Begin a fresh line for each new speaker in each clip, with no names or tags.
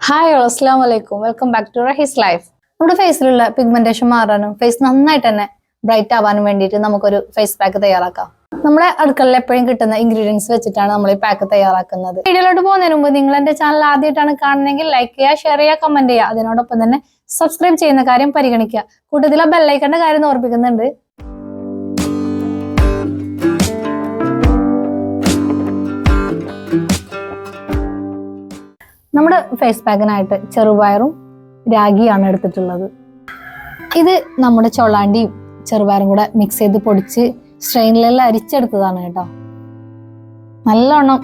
Hi അസ്സാം വലൈക്കും welcome back to his life നമ്മുടെ ഫേസിലുള്ള പിഗ്മെന്റേഷൻ മാറാനും ഫേസ് നന്നായിട്ട് തന്നെ ബ്രൈറ്റ് ആവാനും വേണ്ടിയിട്ട് നമുക്കൊരു ഫേസ് പാക്ക് തയ്യാറാക്കാം. നമ്മളെ അടുക്കളയിൽ എപ്പോഴും കിട്ടുന്ന ഇൻഗ്രീഡിയൻസ് വെച്ചിട്ടാണ് നമ്മൾ ഈ പാക്ക് തയ്യാറാക്കുന്നത്. വീഡിയോയിലോട്ട് പോകുന്നതിന് മുമ്പ് നിങ്ങൾ എന്റെ ചാനൽ ആദ്യമായിട്ടാണ് കാണുന്നതെങ്കിൽ ലൈക്ക് ചെയ്യുക ഷെയർ ചെയ്യുക കമന്റ് ചെയ്യുക. അതിനോടൊപ്പം തന്നെ സബ്സ്ക്രൈബ് ചെയ്യുന്ന കാര്യം പരിഗണിക്കുക. കൂട്ടത്തിൽ ആ ബെല്ലൈക്കന്റെ കാര്യം ഓർപ്പിക്കുന്നുണ്ട് നമ്മുടെ ഫേസ് പാക്കിനായിട്ട് ചെറുപയറും രാഗിയാണ് എടുത്തിട്ടുള്ളത്. ഇത് നമ്മുടെ ചൊള്ളാണ്ടിയും ചെറുപയറും കൂടെ മിക്സ് ചെയ്ത് പൊടിച്ച് സ്ട്രെയിനിലെല്ലാം അരിച്ചെടുത്തതാണ് കേട്ടോ. നല്ലോണം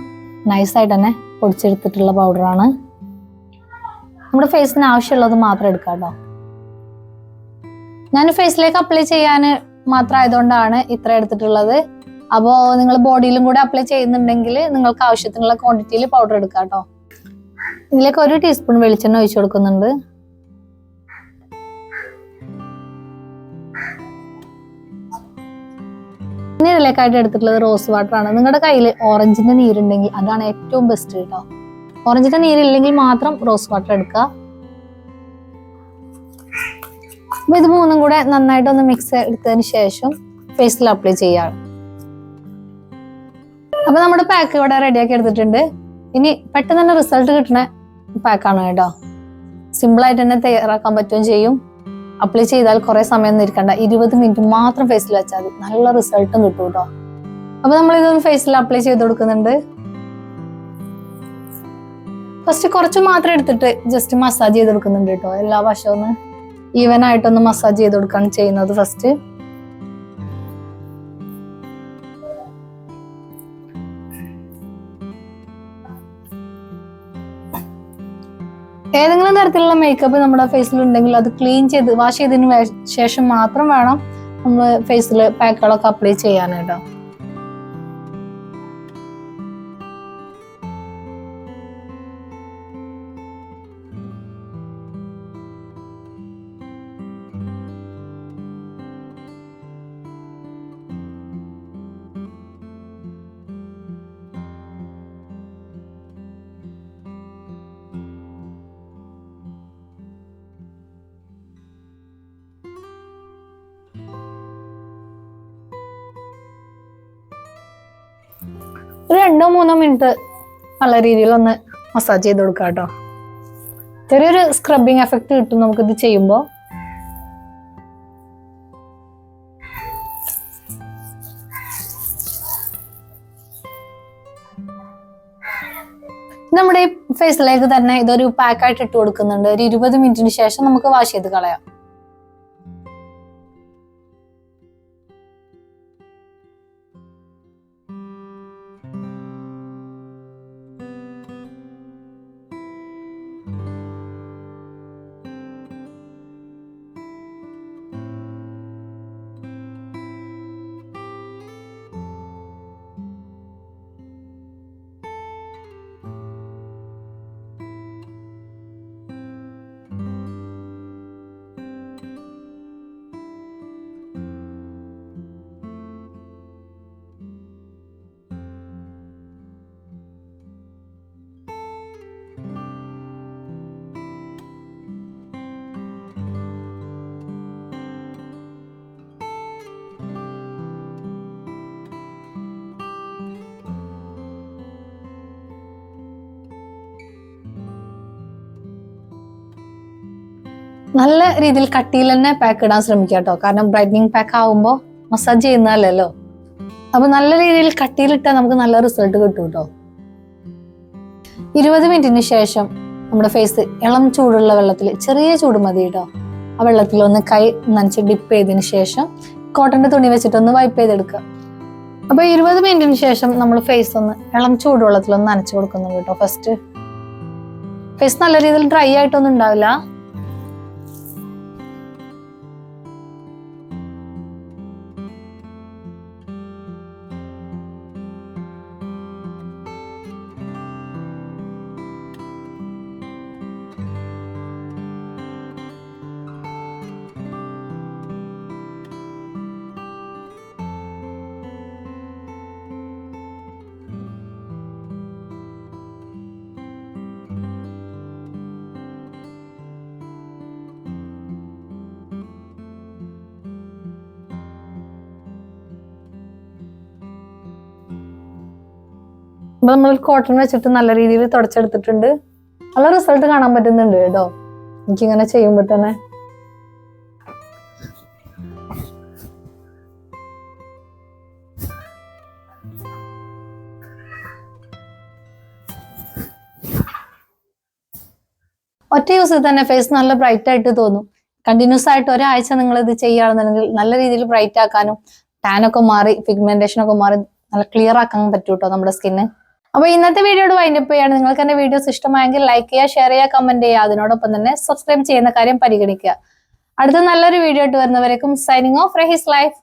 നൈസായിട്ട് തന്നെ പൊടിച്ചെടുത്തിട്ടുള്ള പൗഡറാണ് നമ്മുടെ ഫേസിന് ആവശ്യമുള്ളത് മാത്രം എടുക്കാം കേട്ടോ. ഞാൻ ഫേസിലേക്ക് അപ്ലൈ ചെയ്യാൻ മാത്രം ആയതുകൊണ്ടാണ് ഇത്ര എടുത്തിട്ടുള്ളത്. അപ്പോൾ നിങ്ങൾ ബോഡിയിലും കൂടെ അപ്ലൈ ചെയ്യുന്നുണ്ടെങ്കിൽ നിങ്ങൾക്ക് ആവശ്യത്തിനുള്ള ക്വാണ്ടിറ്റിയിൽ പൗഡർ എടുക്കാം കേട്ടോ. ഇതിലേക്ക് ഒരു ടീസ്പൂൺ വെളിച്ചെണ്ണ ഒഴിച്ചു കൊടുക്കുന്നുണ്ട്. പിന്നെ ഇതിലേക്കായിട്ട് എടുത്തിട്ടുള്ളത് റോസ് വാട്ടർ ആണ് നിങ്ങളുടെ കയ്യിൽ ഓറഞ്ചിന്റെ നീരുണ്ടെങ്കിൽ അതാണ് ഏറ്റവും ബെസ്റ്റ് കേട്ടോ. ഓറഞ്ചിന്റെ നീരില്ലെങ്കിൽ മാത്രം റോസ് വാട്ടർ എടുക്കുക. അപ്പൊ ഇത് മൂന്നും കൂടെ നന്നായിട്ട് ഒന്ന് മിക്സ് എടുത്തതിന് ശേഷം ഫേസിൽ അപ്ലൈ ചെയ്യാം. അപ്പൊ നമ്മുടെ പാക്ക് ഇവിടെ റെഡിയാക്കി എടുത്തിട്ടുണ്ട്. ഇനി പെട്ടെന്ന് തന്നെ റിസൾട്ട് കിട്ടണ പാക്കാണ് കേട്ടോ. സിമ്പിൾ ആയിട്ട് തന്നെ തയ്യാറാക്കാൻ പറ്റുകയും ചെയ്യും. അപ്ലൈ ചെയ്താൽ കുറെ സമയം ഒന്നും ഇരിക്കണ്ട. ഇരുപത് മിനിറ്റ് മാത്രം ഫേസിൽ വെച്ചാൽ മതി. നല്ല റിസൾട്ടും കിട്ടും കേട്ടോ. അപ്പൊ നമ്മൾ ഇതൊന്ന് ഫേസിൽ അപ്ലൈ ചെയ്ത് കൊടുക്കുന്നുണ്ട്. ഫസ്റ്റ് കുറച്ച് മാത്രം എടുത്തിട്ട് ജസ്റ്റ് മസാജ് ചെയ്ത് കൊടുക്കുന്നുണ്ട് കേട്ടോ. എല്ലാ വശവും ആയിട്ടൊന്ന് മസാജ് ചെയ്ത് കൊടുക്കാണ് ചെയ്യുന്നത് ഫസ്റ്റ് ഏതെങ്കിലും തരത്തിലുള്ള മേക്കപ്പ് നമ്മുടെ ഫേസിൽ ഉണ്ടെങ്കിൽ അത് ക്ലീൻ ചെയ്ത് വാഷ് ചെയ്തതിന് ശേഷം മാത്രം വേണം നമ്മൾ ഫേസിൽ പാക്കുകളൊക്കെ അപ്ലൈ ചെയ്യാനായിട്ടോ. ഒരു രണ്ടോ മൂന്നോ മിനിറ്റ് നല്ല രീതിയിൽ ഒന്ന് മസാജ് ചെയ്ത് കൊടുക്കാം കേട്ടോ. ചെറിയൊരു സ്ക്രബിങ് എഫക്റ്റ് കിട്ടും നമുക്കിത് ചെയ്യുമ്പോൾ നമ്മുടെ ഫേസിലേക്ക് തന്നെ ഇതൊരു പാക്കായിട്ട് ഇട്ട് കൊടുക്കുന്നുണ്ട്. ഒരു ഇരുപത് മിനിറ്റിന് ശേഷം നമുക്ക് വാഷ് ചെയ്ത് കളയാം. നല്ല രീതിയിൽ കട്ടിയിൽ തന്നെ പാക്ക് ഇടാൻ ശ്രമിക്കുക കേട്ടോ കാരണം ബ്രൈറ്റനിങ് പാക്ക് ആവുമ്പോൾ മസാജ് ചെയ്യുന്നതല്ലല്ലോ. അപ്പൊ നല്ല രീതിയിൽ കട്ടിയിലിട്ടാൽ നമുക്ക് നല്ല റിസൾട്ട് കിട്ടും കേട്ടോ ഇരുപത് മിനിറ്റിന് ശേഷം നമ്മുടെ ഫേസ് ഇളം ചൂടുള്ള വെള്ളത്തിൽ ചെറിയ ചൂട് മതി കേട്ടോ ആ വെള്ളത്തിൽ ഒന്ന് കൈ നനച്ച് ഡിപ്പ് ചെയ്തതിന് ശേഷം കോട്ടന്റെ തുണി വെച്ചിട്ട് ഒന്ന് വൈപ്പ് ചെയ്തെടുക്കുക. അപ്പൊ ഇരുപത് മിനിറ്റിന് ശേഷം നമ്മൾ ഫേസ് ഒന്ന് ഇളം ചൂടുവെള്ളത്തിൽ ഒന്ന് നനച്ചു കൊടുക്കുന്നുണ്ട് കേട്ടോ ഫസ്റ്റ് ഫേസ് നല്ല രീതിയിൽ ഡ്രൈ ആയിട്ടൊന്നും ഉണ്ടാവില്ല. അപ്പൊ നമ്മൾ കോട്ടൺ വെച്ചിട്ട് നല്ല രീതിയിൽ തുടച്ചെടുത്തിട്ടുണ്ട്. നല്ല റിസൾട്ട് കാണാൻ പറ്റുന്നുണ്ട് കേട്ടോ. എനിക്കിങ്ങനെ ചെയ്യുമ്പോൾ തന്നെ. ഒറ്റ യൂസിൽ തന്നെ ഫേസ് നല്ല ബ്രൈറ്റ് ആയിട്ട് തോന്നും. കണ്ടിന്യൂസ് ആയിട്ട് ഒരാഴ്ച നിങ്ങൾ ഇത് ചെയ്യുകയാണെന്നുണ്ടെങ്കിൽ നല്ല രീതിയിൽ ബ്രൈറ്റ് ആക്കാനും ടാൻ ഒക്കെ മാറി പിഗ്മെന്റേഷൻ ഒക്കെ മാറി നല്ല ക്ലിയർ ആക്കാൻ പറ്റൂട്ടോ നമ്മുടെ സ്കിന്ന് അപ്പൊ ഇന്നത്തെ വീഡിയോയുടെ വൈൻഡപ്പ് ചെയ്യാണ്. നിങ്ങൾക്ക് എന്റെ വീഡിയോസ് ഇഷ്ടമായെങ്കിൽ ലൈക്ക് ചെയ്യുക ഷെയർ ചെയ്യുക കമന്റ് ചെയ്യുക. അതിനോടൊപ്പം തന്നെ സബ്സ്ക്രൈബ് ചെയ്യുന്ന കാര്യം പരിഗണിക്കുക. അടുത്ത നല്ലൊരു വീഡിയോ ആയിട്ട് വരുന്നവരേക്കും സൈനിങ് ഓഫ് റഹീസ് ലൈഫ്